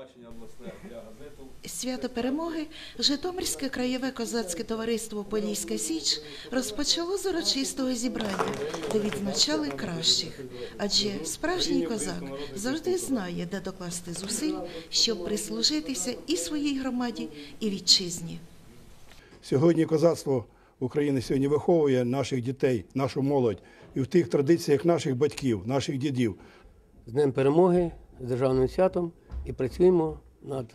телебачення обласне для газету. Свято перемоги Житомирське краєве козацьке товариство Поліська Січ розпочало з урочистого зібрання, де відзначали кращих. Адже справжній козак завжди знає, де докласти зусиль, щоб прислужитися і своїй громаді, і вітчизні. Сьогодні козацтво України сьогодні виховує наших дітей, нашу молодь і в тих традиціях наших батьків, наших дідів. з Днем Перемоги, з державним святом і працюємо над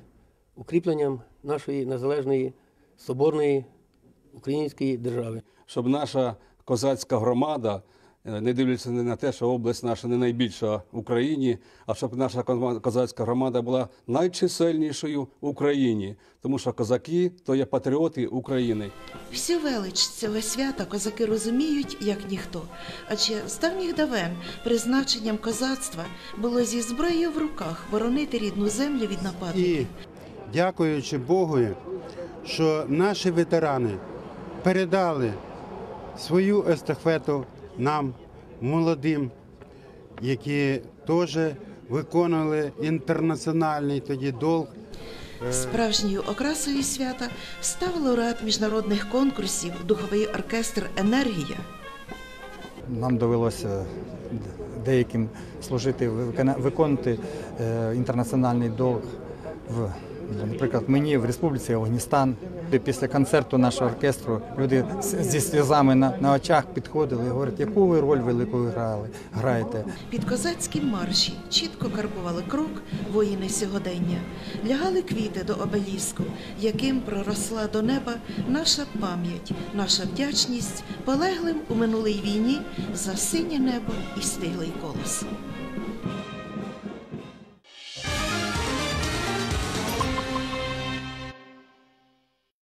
укріпленням нашої незалежної соборної української держави. Щоб наша козацька громада, не дивлячись не на те, що область наша не найбільша в Україні, а щоб наша козацька громада була найчисельнішою в Україні, тому що козаки то є патріоти України. Всю велич цього свята козаки розуміють, як ніхто. Адже з давніх давен призначенням козацтва було зі зброєю в руках боронити рідну землю від нападників. І дякуючи Богу, що наші ветерани передали свою естафету нам, молодим, які теж виконували інтернаціональний тоді долг. Справжньою окрасою свята став лауреат міжнародних конкурсів духовий оркестр Енергія. Нам довелося деяким служити, викона- виконувати е, інтернаціональний долг в, наприклад, мені в Республіці Афганістан. І Після концерту нашого оркестру люди зі сльозами на, на очах підходили і говорять, яку ви роль велику грали, граєте. Під козацьким марші чітко карбували крок воїни сьогодення, лягали квіти до обеліску, яким проросла до неба наша пам'ять, наша вдячність полеглим у минулій війні за синє небо і стиглий колос.